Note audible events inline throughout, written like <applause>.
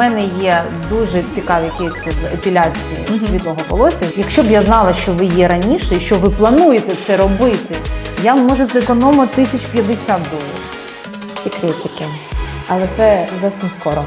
мене є дуже цікаві кейси з епіляцією світлого волосся. Якщо б я знала, що ви є раніше і що ви плануєте це робити, я може зекономила 1050 доларів. Секретики. Але це зовсім скоро.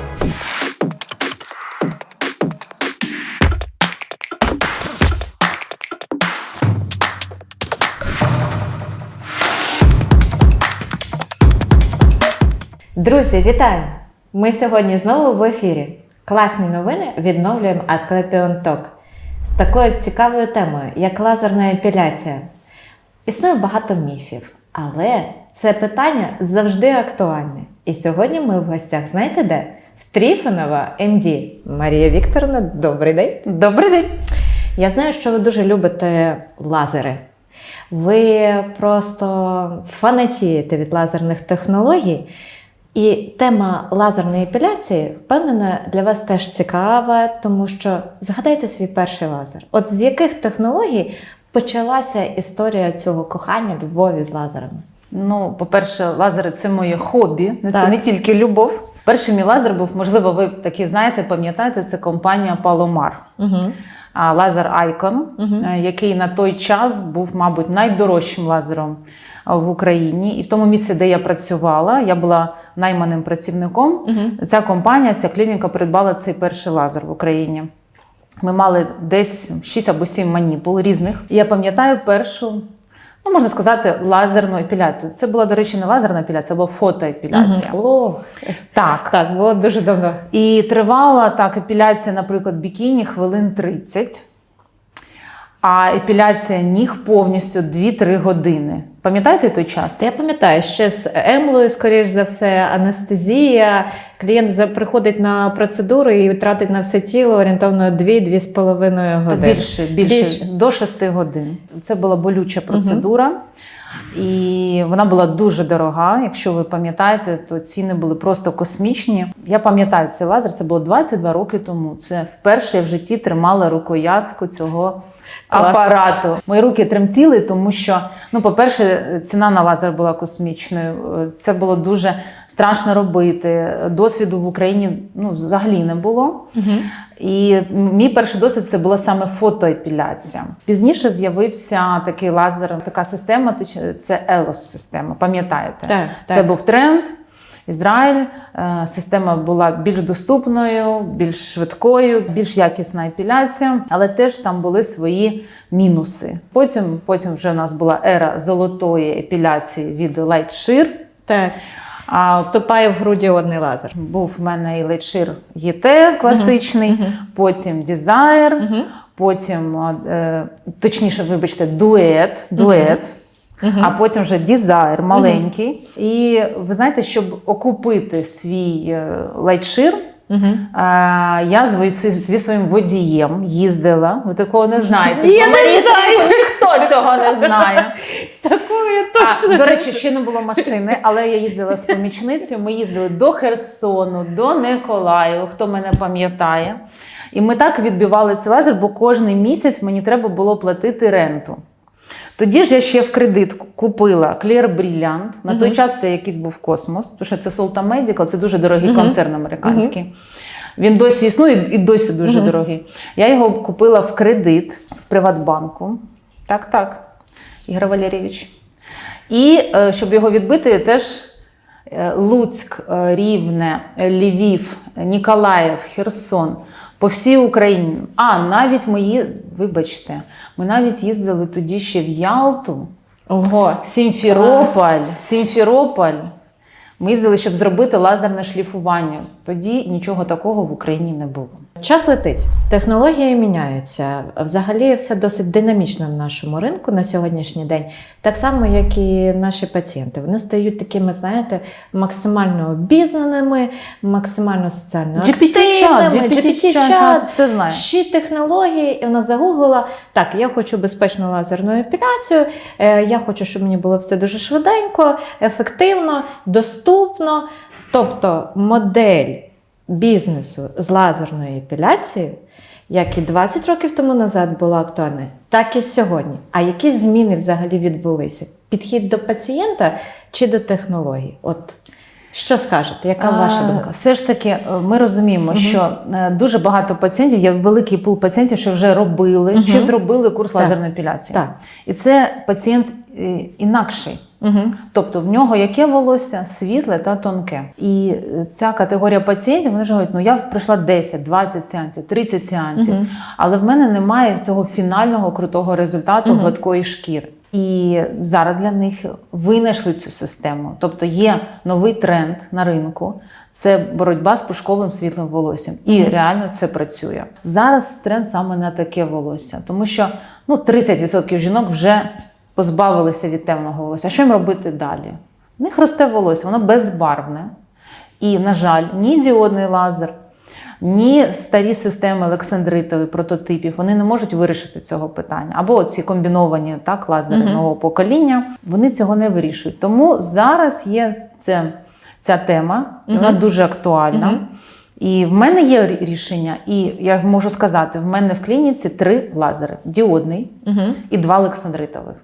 Друзі, вітаю! Ми сьогодні знову в ефірі. Класні новини відновлюємо Асклепіон Ток з такою цікавою темою, як лазерна епіляція. Існує багато міфів, але це питання завжди актуальне. І сьогодні ми в гостях, знаєте де? В Тріфонова МД. Марія Вікторовна, добрий день. Добрий день! Я знаю, що ви дуже любите лазери. Ви просто фанатієте від лазерних технологій. І тема лазерної епіляції, впевнена, для вас теж цікава, тому що згадайте свій перший лазер. От з яких технологій почалася історія цього кохання, любові з лазерами? Ну, по-перше, лазери це моє хобі, це Так. не тільки любов. Перший мій лазер був, можливо, ви такі знаєте, пам'ятаєте, це компанія Palomar. Угу. Лазер Icon, е, який на той час був, мабуть, найдорожчим лазером в Україні. І в тому місці, де я працювала, я була найманим працівником. Угу. Ця компанія, ця клініка придбала цей перший лазер в Україні. Ми мали десь 6 або 7 маніпул різних. І я пам'ятаю першу, ну можна сказати, лазерну епіляцію. Це була, до речі, не лазерна епіляція, була фотоепіляція. О, Так. так, було дуже давно. І тривала так епіляція, наприклад, бікіні хвилин 30, а епіляція ніг повністю 2-3 години. Пам'ятаєте той час? Я пам'ятаю, ще з емлою, скоріш за все, анестезія. Клієнт приходить на процедуру і тратить на все тіло орієнтовно 2-2,5 Та години. більше, більше, Більше. до 6 годин. Це була болюча процедура. І вона була дуже дорога. Якщо ви пам'ятаєте, то ціни були просто космічні. Я пам'ятаю цей лазер, це було 22 роки тому. Це вперше я в житті тримала рукоятку цього. Апарату. Мої руки тремтіли, тому що, ну, по-перше, ціна на лазер була космічною. Це було дуже страшно робити. Досвіду в Україні ну, взагалі не було. Мгм. І мій перший досвід це була саме фотоепіляція. Пізніше з'явився такий лазер, така система, це Елос-система. Пам'ятаєте? Так, Це так. був тренд. Ізраїль Е, система була більш доступною, більш швидкою, більш якісна епіляція, але теж там були свої мінуси. Потім, потім вже в нас була ера золотої епіляції від Lightshire. Так. А Вступає в груді одний лазер. був в мене і Lightshire GT класичний, потім Desire, Мгм. потім, е, точніше, вибачте, дует, дует. А потім вже Desire маленький. І ви знаєте, щоб окупити свій е, Угу. е, я зі, зі своїм водієм їздила. Ви такого не знаєте. Я не знаю. <laughs> Ніхто цього не знає. Такого я А, до речі, ще не було машини, але я їздила з помічницею. Ми їздили до Херсону, до Николаєва, хто мене пам'ятає. І ми так відбивали цей лазер, бо кожен місяць мені треба було платити ренту. Тоді ж я ще в кредит купила Clear Brilliant. На той час це якийсь був космос, тому що це Solta Medical, це дуже дорогий Мгм. концерн американський. Він досі існує і досі дуже Мгм. дорогий. Я його купила в кредит в Приватбанку. Так, так, Ігор Валерійович. І е, щоб його відбити, теж е, Луцьк, е, Рівне, Львів, Ніколаїв, Херсон по всій Україні. А навіть мої, вибачте, ми навіть їздили тоді ще в Ялту, Ого. Сімферополь, Сімферополь. Ми їздили, щоб зробити лазерне шліфування. Тоді нічого такого в Україні не було. Час летить, технології міняються. Взагалі, все досить динамічно на нашому ринку на сьогоднішній день, так само, як і наші пацієнти. Вони стають такими, знаєте, максимально обізнаними, максимально соціально активними. GPT-чат, все знає. Ще технології, і вона загуглила. Так, я хочу безпечну лазерну епіляцію. е, Я хочу, щоб мені було все дуже швиденько, ефективно, доступно. Тобто модель бізнесу з лазерною епіляцією, як і 20 років тому назад була актуальна, так і сьогодні. А які зміни взагалі відбулися? Підхід до пацієнта чи до технологій? От Що скажете? Яка ваша А, думка? Все ж таки, е, ми розуміємо, що е, дуже багато пацієнтів, є великий пул пацієнтів, що вже робили чи зробили курс Так. лазерної епіляції. Так. І це пацієнт е, інакший. Угу. Тобто в нього яке волосся світле та тонке. І е, ця категорія пацієнтів вони ж говорять, ну я пройшла 10, 20 сеансів, 30 сеансів, але в мене немає цього фінального крутого результату гладкої шкіри. І зараз для них винайшли цю систему. Тобто є новий тренд на ринку. Це боротьба з пушковим світлим волоссям. І реально це працює. Зараз тренд саме на таке волосся, тому що ну, 30% жінок вже позбавилися від темного волосся. А що їм робити далі? У них росте волосся, воно безбарвне. І, на жаль, ні діодний лазер, ні старі системи олександритових прототипів вони не можуть вирішити цього питання. Або ці комбіновані так, лазери нового покоління, вони цього не вирішують. Тому зараз є це, ця тема, і вона дуже актуальна. І в мене є рішення, і я можу сказати, в мене в клініці три лазери: діодний і два олександритових.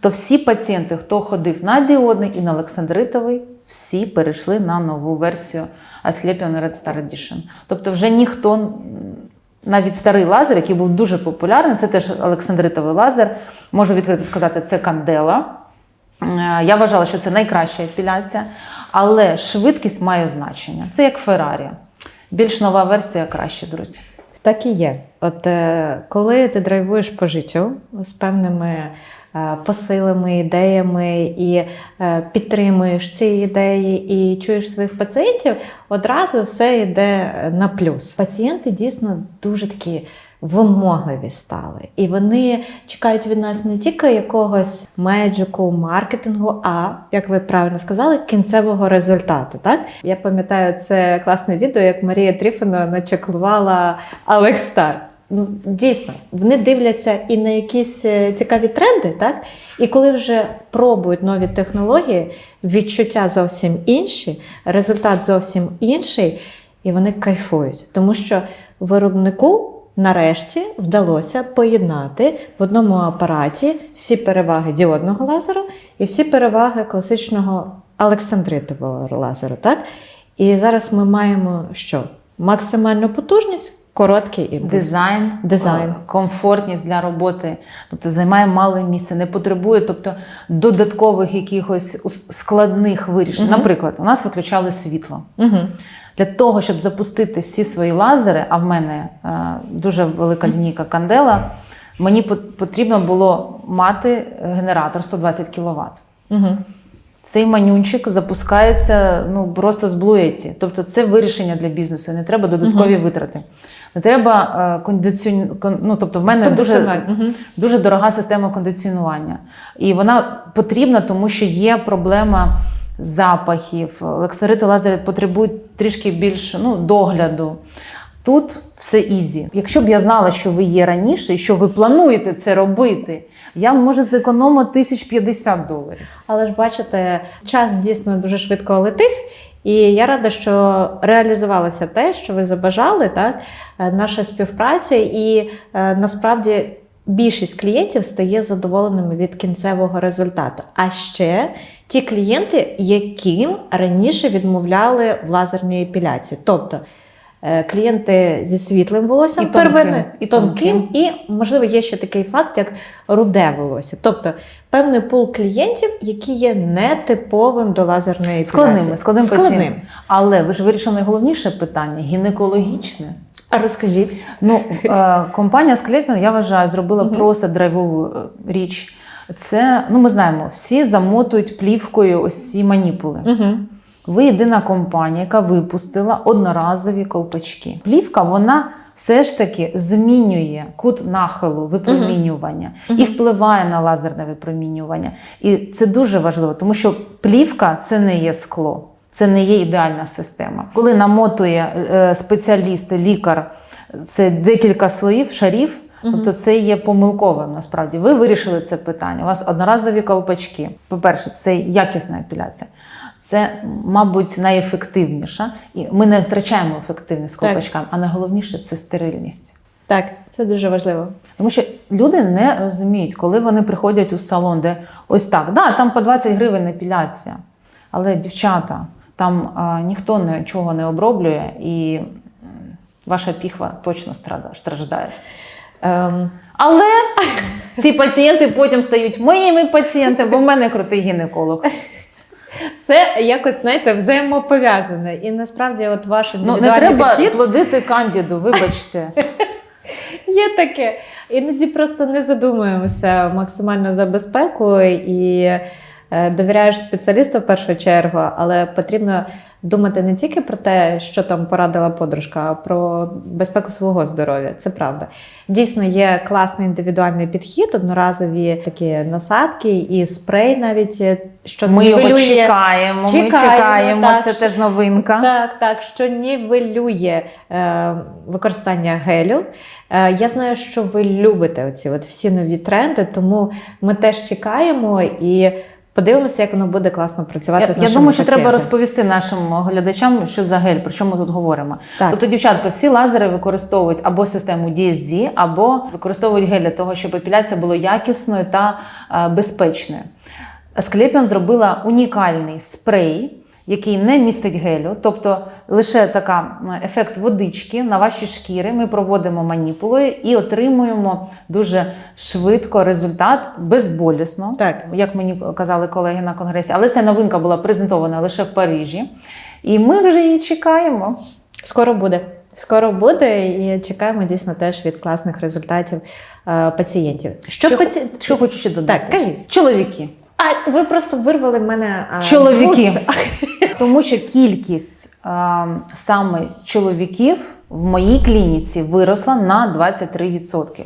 То всі пацієнти, хто ходив на діодний і на олександритовий, всі перейшли на нову версію Asclepion Red Star Edition. Тобто, вже ніхто, навіть старий лазер, який був дуже популярний, це теж олександритовий лазер. Можу відкрито сказати, це кандела. Я вважала, що це найкраща епіляція, але швидкість має значення. Це як Феррарі. Більш нова версія краще, друзі. Так і є. От е, коли ти драйвуєш по життю з певними е, посилами, ідеями і е, підтримуєш ці ідеї і чуєш своїх пацієнтів, одразу все йде на плюс. Пацієнти дійсно дуже такі. Вимогливі стали, і вони чекають від нас не тільки якогось меджику, маркетингу, а як ви правильно сказали, кінцевого результату. Так я пам'ятаю це класне відео, як Марія Тріфонова начеклувала Алекстар. Ну, дійсно, вони дивляться і на якісь е, цікаві тренди, так? І коли вже пробують нові технології, відчуття зовсім інші, результат зовсім інший, і вони кайфують. Тому що виробнику нарешті вдалося поєднати в одному апараті всі переваги діодного лазеру і всі переваги класичного олександритового лазеру. Так? І зараз ми маємо що? Максимальну потужність, короткий імпульс. Дизайн, Дизайн. е, комфортність для роботи, тобто займає мале місце, не потребує тобто, додаткових якихось складних вирішень. Наприклад, у нас виключали світло. Угу. Для того, щоб запустити всі свої лазери, а в мене е, дуже велика лінійка кандела, мені потрібно було мати генератор 120 кВт. Угу. Цей манюнчик запускається ну, просто з блуеті. Тобто це вирішення для бізнесу, не треба додаткові витрати. Не треба е, кондиціон... кон- ну, тобто в мене дуже, Кондиціонер, мгм. дуже дорога система кондиціонування. І вона потрібна, тому що є проблема запахів. Лексарити лазери потребують трішки більше ну, догляду. Тут все ізі. Якщо б я знала, що ви є раніше що ви плануєте це робити, я може зекономила 1050 доларів. Але ж бачите, час дійсно дуже швидко летить. І я рада, що реалізувалося те, що ви забажали, так? е, наша співпраця, і е, насправді більшість клієнтів стає задоволеними від кінцевого результату. А ще ті клієнти, яким раніше відмовляли в лазерній епіляції. Тобто е, клієнти зі світлим волоссям І тонким, первинним, і тонким. і, можливо, є ще такий факт, як руде волосся. Тобто певний пул клієнтів, які є нетиповим до лазерної епіляції. Складними, складним, Складним. Але ви ж вирішили найголовніше питання гінекологічне. А розкажіть. Ну, е, компанія Склепін, я вважаю, зробила просто драйвову е, річ. Це, ну ми знаємо, всі замотують плівкою ось ці маніпули. Угу. Ви єдина компанія, яка випустила одноразові колпачки. Плівка вона все ж таки змінює кут нахилу випромінювання і впливає на лазерне випромінювання. І це дуже важливо, тому що плівка це не є скло, це не є ідеальна система. Коли намотує е, спеціаліст, лікар, це декілька слоїв, шарів. Тобто це є помилковим насправді. Ви вирішили це питання. У вас одноразові колпачки. По-перше, це якісна епіляція. Це, мабуть, найефективніша. І ми не втрачаємо ефективність колпачками, а найголовніше це стерильність. Так, це дуже важливо. Тому що люди не розуміють, коли вони приходять у салон, де ось так, да, там по 20 гривень епіляція. Але дівчата, Там а, ніхто нічого не оброблює, і ваша піхва точно страждає. Ем, Але ці пацієнти потім стають моїми пацієнтами, бо в мене крутий гінеколог. все якось, знаєте, взаємопов'язане. І насправді, от ваш Ну, не треба підхід плодити кандіду, вибачте. <laughs> Є таке. Іноді просто не задумуємося максимально за безпеку і е, довіряєш спеціалісту в першу чергу, але потрібно думати не тільки про те, що там порадила подружка, а про безпеку свого здоров'я. Це правда. Дійсно, є класний індивідуальний підхід, одноразові такі насадки і спрей, навіть е, що Ми його нівелює- чекаємо, ми Чекаємо, чекаємо, так, це що- теж новинка. так, так, що нівелює е, використання гелю. Е, я знаю, що ви любите оці от всі нові тренди, тому ми теж чекаємо і подивимося, як воно буде класно працювати Я, з я нашими думаю, що треба розповісти нашим глядачам, що за гель, про що ми тут говоримо. Так. Тобто, дівчатка, всі лазери використовують або систему DSD, або використовують гель для того, щоб епіляція була якісною та е, безпечною. Склепіон зробила унікальний спрей. Який не містить гелю, тобто лише така е, ефект водички на ваші шкіри. Ми проводимо маніпулою і отримуємо дуже швидко результат безболісно Так. як мені казали колеги на конгресі. Але ця новинка була презентована лише в Парижі. І ми вже її чекаємо. Скоро буде. Скоро буде, і чекаємо дійсно теж від класних результатів е, пацієнтів. Що, Що, паці... що хочу ще додати? Так, кажіть. Чоловіки. А ви просто вирвали мене а, Чоловіки. <laughs> Тому що кількість а, саме чоловіків в моїй клініці виросла на 23%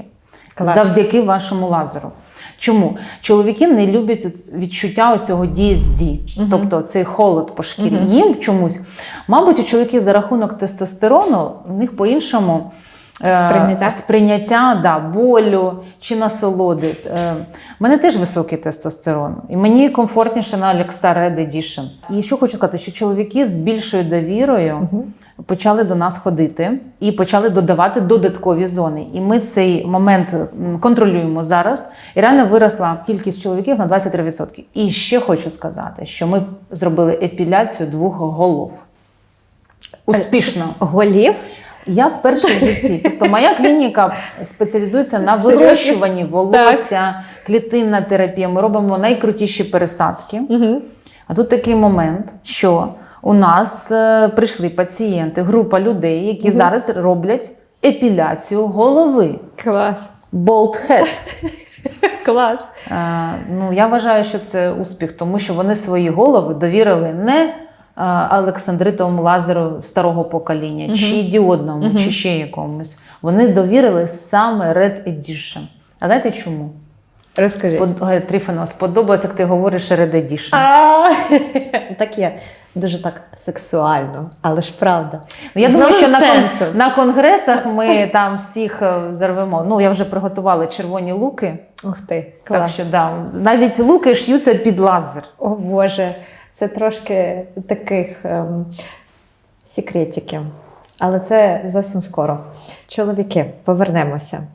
Клас. завдяки вашому лазеру. Чому? Чоловіки не люблять відчуття ось цього DSD, тобто цей холод по шкірі. Їм чомусь, мабуть, у чоловіків за рахунок тестостерону, у них по-іншому Сприйняття? сприйняття да, болю чи насолоди. Е, У мене теж високий тестостерон, і мені комфортніше на Lextar Red Edition. І що хочу сказати, що чоловіки з більшою довірою почали до нас ходити і почали додавати додаткові зони. І ми цей момент контролюємо зараз. І реально виросла кількість чоловіків на 23%. І ще хочу сказати, що ми зробили епіляцію двох голов. Успішно. Голів? Я вперше в житті. Тобто моя клініка спеціалізується на вирощуванні волосся, клітинна терапія. Ми робимо найкрутіші пересадки. Угу. А тут такий момент, що у нас е, прийшли пацієнти, група людей, які зараз роблять епіляцію голови. Клас. Bald head. <laughs> Клас. Е, ну, я вважаю, що це успіх, тому що вони свої голови довірили не Олександритовому лазеру старого покоління, чи діодному, чи ще якомусь. Вони довірили саме Red Edition. А знаєте чому? Розкажіть. Спод... Ге, Тріфано, сподобалось, як ти говориш Red Edition. <laughs> Так є. Дуже так сексуально, але ж правда. Ну, Я З думаю, що на, кон- на конгресах ми <laughs> там всіх е, взорвемо. Ну, я вже приготувала червоні луки. Ух ти, Так що да, навіть луки ш'ються під лазер. О Боже, це трошки таких ем, секретиків. Але це зовсім скоро. Чоловіки, повернемося.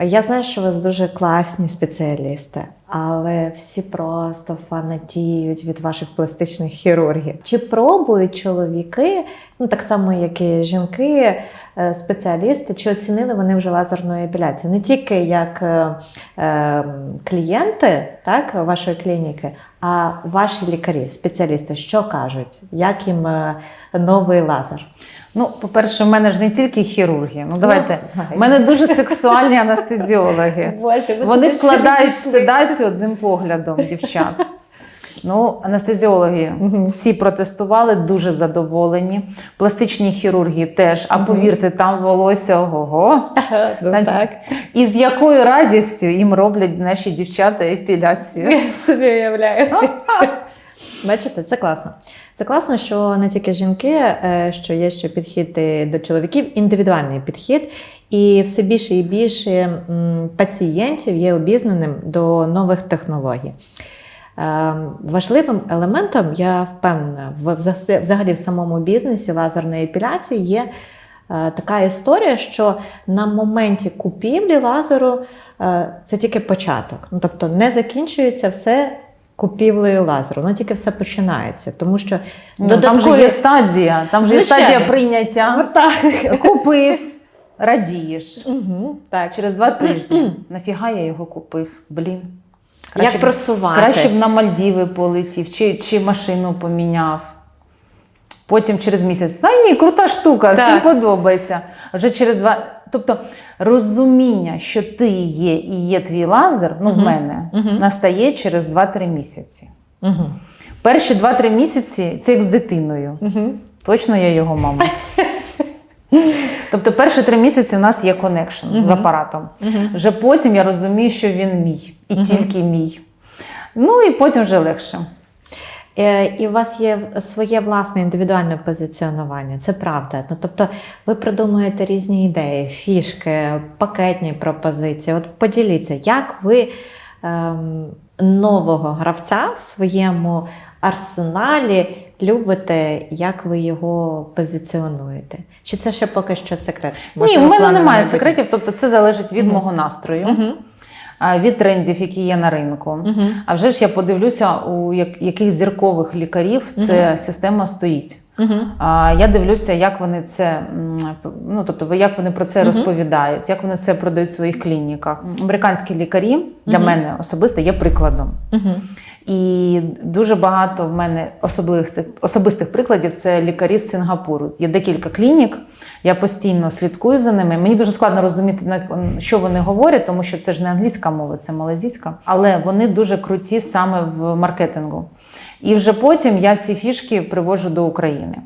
Я знаю, що у вас дуже класні спеціалісти, але всі просто фанатіють від ваших пластичних хірургів. Чи пробують чоловіки, ну так само, як і жінки, е, спеціалісти, чи оцінили вони вже лазерну епіляцію? Не тільки як е, е, клієнти так, вашої клініки, а ваші лікарі, спеціалісти, що кажуть, як їм е, новий лазер? Ну, по-перше, в мене ж не тільки хірурги. Ну, давайте. знаю. У мене дуже сексуальні анестезіологи. Боже, ви Вони вкладають в чоловіки. Седацію одним поглядом, дівчат. Ну, анестезіологи всі протестували, дуже задоволені. Пластичні хірурги теж. А повірте, там волосся ого-го. <laughs> Ну, Та- так. І з якою радістю їм роблять наші дівчата епіляцію. Я собі уявляю. Бачите, це класно. Це класно, що не тільки жінки, е, що є ще підхід до чоловіків, індивідуальний підхід, і все більше і більше пацієнтів є обізнаним до нових технологій. Е, Важливим елементом, я впевнена, в взагалі в самому бізнесі лазерної епіляції є е, така історія, що на моменті купівлі лазеру е, це тільки початок. Ну, тобто не закінчується все купівлею лазеру. Ну тільки все починається, тому що Ну, Там додаткові... же є стадія, там же є стадія прийняття. Купив, радієш. Угу, так. Через два <clears throat> тижні. Нафіга я його купив? Блін. Як б- просувати? Краще б на Мальдіви полетів, чи, чи машину поміняв. Потім через місяць. Та ні, крута штука, всім подобається. Вже через два. Тобто розуміння, що ти є і є твій лазер, ну в мене, настає через 2-3 місяці. Угу. Перші 2-3 місяці це як з дитиною. Угу. Точно я його мама. <laughs> Тобто перші три місяці у нас є коннекшн з апаратом. Вже потім я розумію, що він мій, і тільки мій. Ну і потім вже легше. Е, І у вас є своє власне індивідуальне позиціонування, це правда. Ну, тобто ви придумуєте різні ідеї, фішки, пакетні пропозиції. От поділіться, як ви ем, нового гравця в своєму арсеналі любите, як ви його позиціонуєте? Чи це ще поки що секрет? Ні, в мене немає майбутнє? секретів, тобто це залежить від мого настрою. А, від трендів, які є на ринку. А вже ж я подивлюся, у яких зіркових лікарів ця система стоїть. Мгм. А, Я дивлюся, як вони це ну, тобто, як вони про це розповідають, як вони це продають в своїх клініках. Американські лікарі для мене особисто є прикладом. Мгм. І дуже багато в мене особистих, особистих прикладів це лікарі з Сингапуру. Є декілька клінік, я постійно слідкую за ними. Мені дуже складно розуміти, що вони говорять, тому що це ж не англійська мова, це малазійська. Але вони дуже круті саме в маркетингу. І вже потім я ці фішки привожу до України.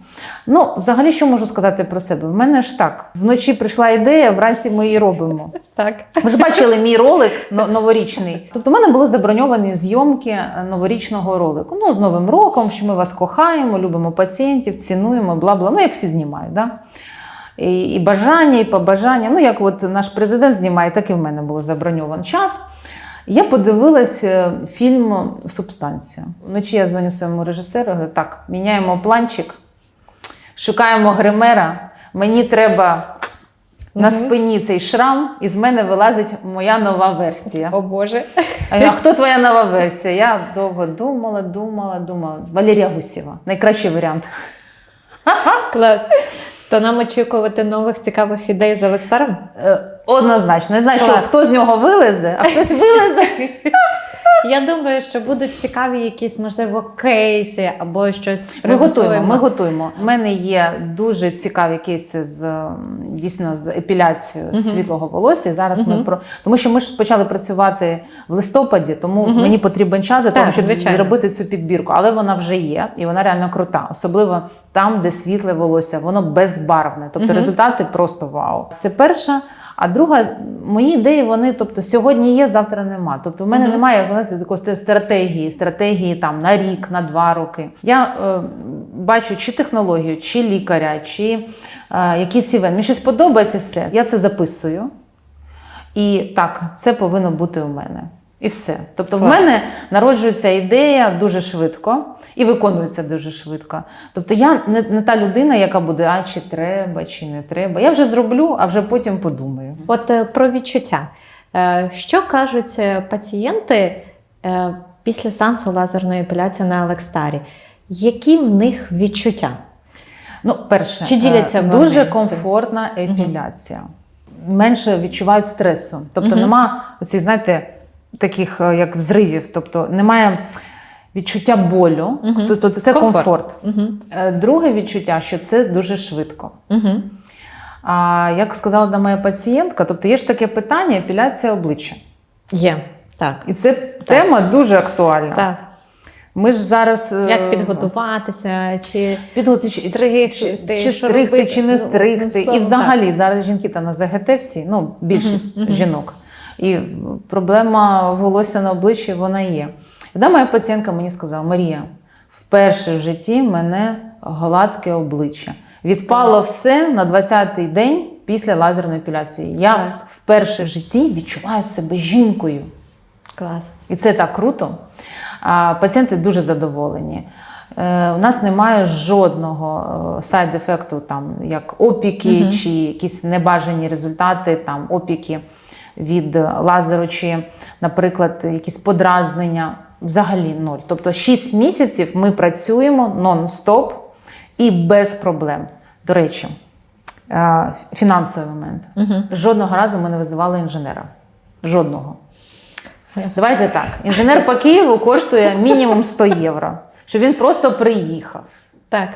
Ну, взагалі, що можу сказати про себе? В мене ж так: вночі прийшла ідея, вранці ми її робимо. <laughs> Так. Ви ж бачили мій ролик новорічний. Тобто, в мене були заброньовані зйомки е, новорічного ролику. Ну, з Новим роком, що ми вас кохаємо, любимо пацієнтів, цінуємо, бла бла. Ну, як всі знімають, да? І, і бажання, і побажання. Ну, як от наш президент знімає, так і в мене було заброньований час. Я подивилась е, фільм Субстанція. Вночі я дзвоню своєму режисеру, говорю, так, міняємо планчик, шукаємо гримера. Мені треба на спині цей шрам, і з мене вилазить моя нова версія. О Боже. А я, хто твоя нова версія? Я довго думала, думала, думала. Валерія Гусєва. Найкращий варіант. Клас. То нам очікувати нових цікавих ідей з Олекстаром? Е, Однозначно. Не знаю, що хто з нього вилезе, а хтось вилезе. <laughs> Я думаю, що будуть цікаві якісь, можливо, кейси або щось. Ми готуємо. Ми готуємо. У мене є дуже цікаві кейси з дійсно з епіляцією світлого волосся. І зараз ми про тому, що ми ж почали працювати в листопаді, тому мені потрібен час Так, того, щоб звичайно. зробити цю підбірку. Але вона вже є, і вона реально крута, особливо там, де світле волосся, воно безбарвне. Тобто результати просто вау. Це перша. А друга, мої ідеї, вони, тобто, сьогодні є, завтра нема. Тобто, в мене немає знаєте, такої стратегії, стратегії там на рік, на два роки. Я е, бачу чи технологію, чи лікаря, чи е, якийсь івент. Мені щось подобається все. Я це записую. І так, це повинно бути у мене. І все. Тобто, в мене народжується ідея дуже швидко і виконується дуже швидко. Тобто, я не, не та людина, яка буде, а чи треба, чи не треба. Я вже зроблю, а вже потім подумаю. От е, про відчуття. Е, Що кажуть е, пацієнти після сеансу лазерної епіляції на Олекстарі? Які в них відчуття? Ну, перше, Чи діляться вони дуже комфортна епіляція. Менше відчувають стресу. Тобто нема оцих, знаєте, таких е, як взривів, тобто немає відчуття болю. Тобто це комфорт. Комфорт. Е, Друге відчуття, що це дуже швидко. Угу. А як сказала одна моя пацієнтка, тобто є ж таке питання епіляція обличчя. Є. Так. І це тема дуже актуальна. так. Ми ж зараз е, Як підготуватися, чи Підготувати, стригти, чи, чи стригти, робити? чи не Ну, стригти. ну, і словом, взагалі зараз жінки та на ЗГТ всі, ну більшість жінок. І проблема волосся на обличчі вона є. Одна моя пацієнтка мені сказала: Марія, вперше в житті мене гладке обличчя. Відпало все на 20-й день після лазерної епіляції. Я Клас. вперше в житті відчуваю себе жінкою. Клас. І це так круто. А пацієнти дуже задоволені. Е, у нас немає жодного сайд-ефекту, там, як опіки чи якісь небажані результати, там, опіки від лазеру, чи, наприклад, якісь подразнення. взагалі ноль. Тобто 6 місяців ми працюємо нон-стоп і без проблем. До речі, е, фінансовий момент. Жодного разу ми не визивали інженера. Жодного. Давайте так. Інженер по Києву коштує мінімум 100 євро, щоб він просто приїхав. Так.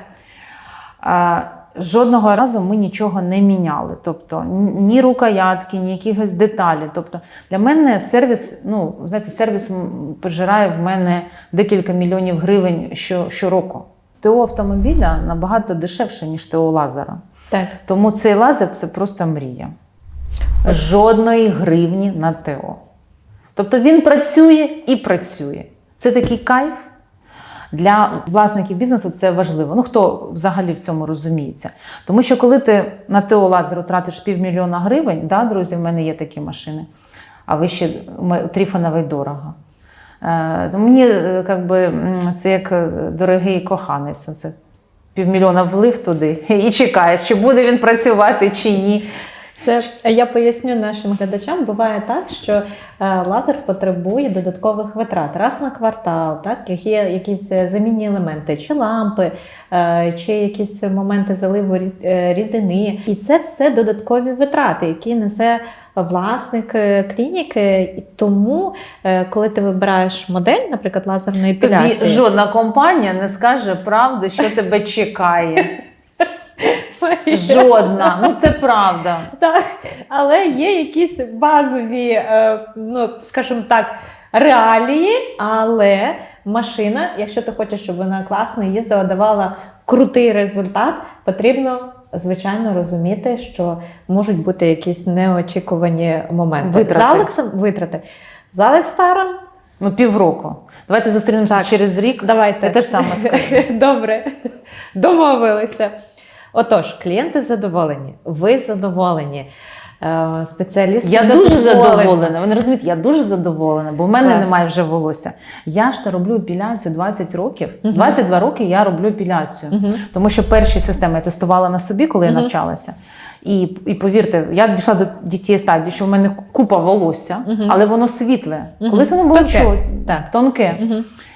Жодного разу ми нічого не міняли. Тобто ні рукоятки, ні якихось деталі. Тобто для мене сервіс, ну знаєте, сервіс пожирає в мене декілька мільйонів гривень що, щороку. ТО автомобіля набагато дешевше, ніж ТО лазера. Так. Тому цей лазер це просто мрія. Жодної гривні на ТО. Тобто він працює і працює. Це такий кайф. Для власників бізнесу це важливо. Ну хто взагалі в цьому розуміється? Тому що коли ти на ТО лазеру тратиш півмільйона гривень, да, друзі, в мене є такі машини, а ви ще м- дорого. Е, то мені е, как би, це як е, дорогий коханець. Оце півмільйона влив туди <laughs> і чекаєш, чи буде він працювати, чи ні. Це я поясню нашим глядачам. Буває так, що е, лазер потребує додаткових витрат раз на квартал, так як є якісь е, замінні елементи, чи лампи, е, чи якісь моменти заливу е, рідини. І це все додаткові витрати, які несе власник е, клініки. І тому, е, коли ти вибираєш модель, наприклад, лазерної Тобі жодна компанія не скаже правду, що тебе чекає. Жодна. Ну це правда. Так, але є якісь базові, е, ну скажімо так, реалії, але машина, якщо ти хочеш, щоб вона класно їздила, давала крутий результат, потрібно. Звичайно, розуміти, що можуть бути якісь неочікувані моменти. Витрати. За Алексом витрати. За Алекстаром, Ну, півроку. Давайте зустрінемося Так. через рік. давайте. Я теж саме скажу. <laughs> Добре, домовилися. Отож, клієнти задоволені, ви задоволені, е, спеціалісти Я дуже задоволена. Ви не розумієте, я дуже задоволена, бо в мене Клас. немає вже волосся. Я ж та роблю епіляцію 20 років. 22 роки я роблю епіляцію. Тому що перші системи я тестувала на собі, коли я навчалася. І, і повірте, я дійшла до дітей стадії, що в мене купа волосся, але воно світле. Колись воно було Тонке. чого- Так. тонке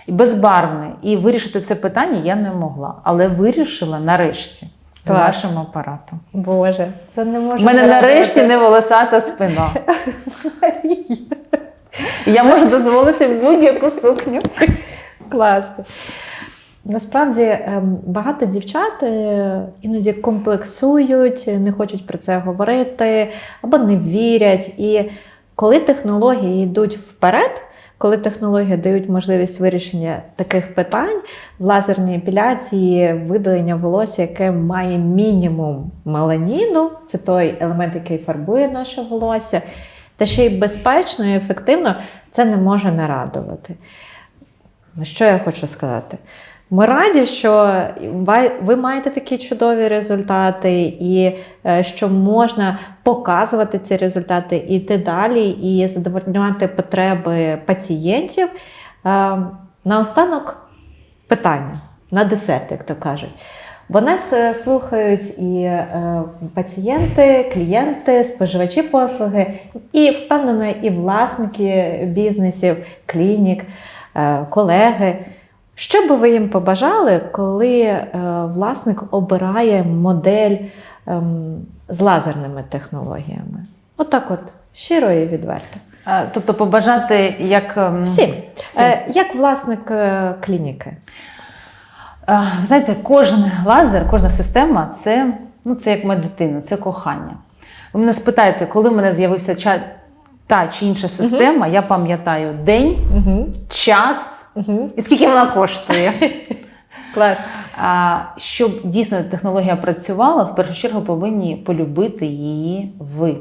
і безбарвне. І вирішити це питання я не могла. Але вирішила нарешті з Клас. вашим апаратом. Боже, це не може У мене не нарешті не волосата спина. Я можу дозволити будь-яку сукню. Класно. Насправді ем, багато дівчат е, іноді комплексують, не хочуть про це говорити або не вірять. І коли технології йдуть вперед, коли технології дають можливість вирішення таких питань в лазерній епіляції, видалення волосся, яке має мінімум меланіну, це той елемент, який фарбує наше волосся, та ще й безпечно і ефективно, це не може не радувати. Ну, Що я хочу сказати? Ми раді, що ви маєте такі чудові результати, і е, що можна показувати ці результати, іти далі і задовольняти потреби пацієнтів. Е, Наостанок питання на десерт, як то кажуть. Бо нас е, слухають і пацієнти, клієнти, споживачі послуги, і впевнено, і власники бізнесів, клінік, колеги. Що би ви їм побажали, коли е, власник обирає модель ем, з лазерними технологіями? Отак, от, щиро і відверто. Тобто побажати як ем, Всім. всім. Е, як власник е, клініки? Знаєте, кожен лазер, кожна система це, ну, це як моя дитина, це кохання. Ви мене спитаєте, коли в мене з'явився та чи інша система, я пам'ятаю день, час і скільки вона коштує. <laughs> Клас. А щоб дійсно технологія працювала, в першу чергу повинні полюбити її ви,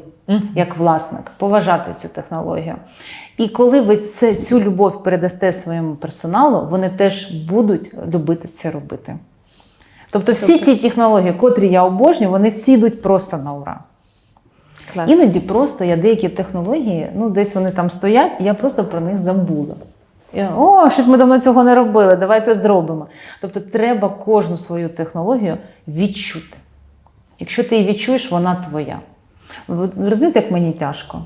як власник, поважати цю технологію. І коли ви це, цю любов передасте своєму персоналу, вони теж будуть любити це робити. Тобто всі ті технології, котрі я обожнюю, вони всі йдуть просто на ура. Клас. Іноді просто я деякі технології, ну десь вони там стоять, і я просто про них забула. Я, О, щось ми давно цього не робили, давайте зробимо. Тобто треба кожну свою технологію відчути. Якщо ти її відчуєш, вона твоя. Ви розумієте, як мені тяжко?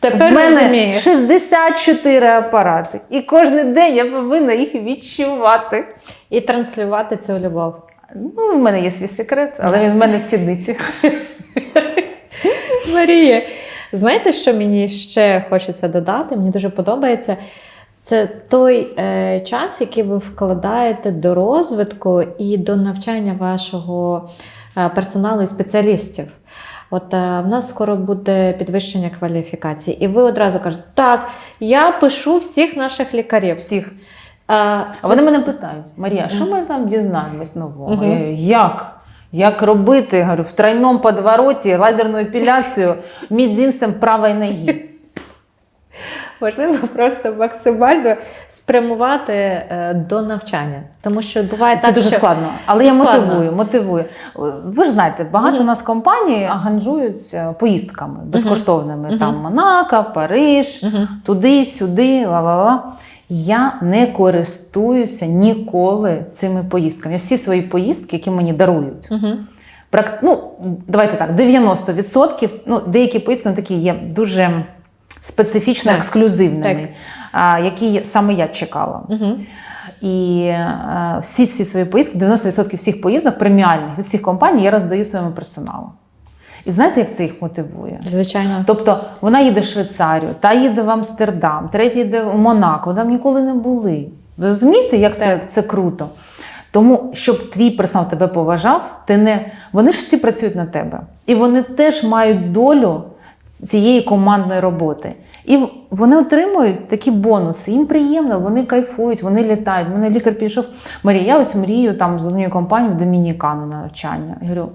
Тепер в мене розумію. 64 апарати. І кожен день я повинна їх відчувати. І транслювати цю любов. Ну, в мене є свій секрет, але він в мене в сідниці. <laughs> Марія, знаєте, що мені ще хочеться додати? Мені дуже подобається. Це той е, час, який ви вкладаєте до розвитку і до навчання вашого е, персоналу і спеціалістів. От е, в нас скоро буде підвищення кваліфікації, і ви одразу кажете, так, я пишу всіх наших лікарів. Всіх. А, А вони мене питають: Марія, що ми там дізнаємось нового? Говорю, як? Як робити? Говорю, в тройному подвороті лазерну епіляцію мізинцем правої ноги. Важливо <laughs> просто максимально спрямувати е, до навчання. Тому що буває Це так, дуже що... складно. Але Це я складно. мотивую, мотивую. Ви ж знаєте, багато у нас компаній аганжуються поїздками безкоштовними. Мгм. Там Монако, Париж, Мгм. туди, сюди, ла-ла-ла. Я не користуюся ніколи цими поїздками. Я всі свої поїздки, які мені дарують. Мгм. Прак- ну, давайте так, 90%, ну, деякі поїздки вони такі є дуже специфічно Так. ексклюзивними, які саме я чекала. Мгм. І всі ці свої поїздки, 90% всіх поїздок преміальних від всіх компаній я роздаю своєму персоналу. І знаєте, як це їх мотивує? Звичайно. Тобто вона їде в Швейцарію, та їде в Амстердам, третя їде в Монако, там ніколи не були. Ви розумієте, як це, це круто? Тому, щоб твій персонал тебе поважав, ти не... вони ж всі працюють на тебе. І вони теж мають долю цієї командної роботи. І вони отримують такі бонуси. Їм приємно, вони кайфують, вони літають. У мене лікар підійшов. Марія, я ось мрію там з однією компанією в Домінікану на навчання. Я говорю,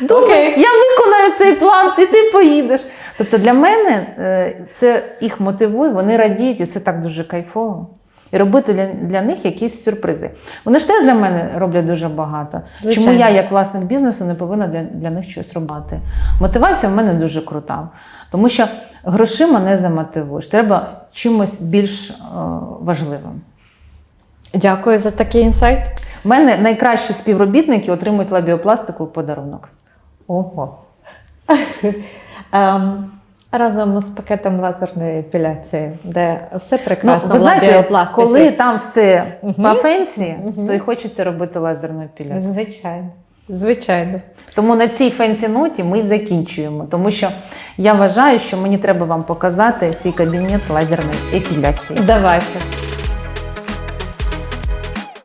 Добре, Окей. я виконаю цей план, і ти поїдеш. Тобто для мене е, це їх мотивує, вони радіють, і це так дуже кайфово. І робити для, для них якісь сюрпризи. Вони ж теж для мене роблять дуже багато. Звичайно. Чому я, як власник бізнесу, не повинна для, для них щось робити? Мотивація в мене дуже крута, тому що грошима не замотивуєш. Треба чимось більш е, важливим. Дякую за такий інсайт. У мене найкращі співробітники отримують лабіопластику в подарунок. Ого. <laughs> Ем, разом з пакетом лазерної епіляції, де все прекрасно Ну, ви знаєте, коли там все угу. по фенсі, угу. то й хочеться робити лазерну епіляцію. Звичайно. Звичайно. Тому на цій фенсі ноті ми закінчуємо, тому що я вважаю, що мені треба вам показати свій кабінет лазерної епіляції. Давайте.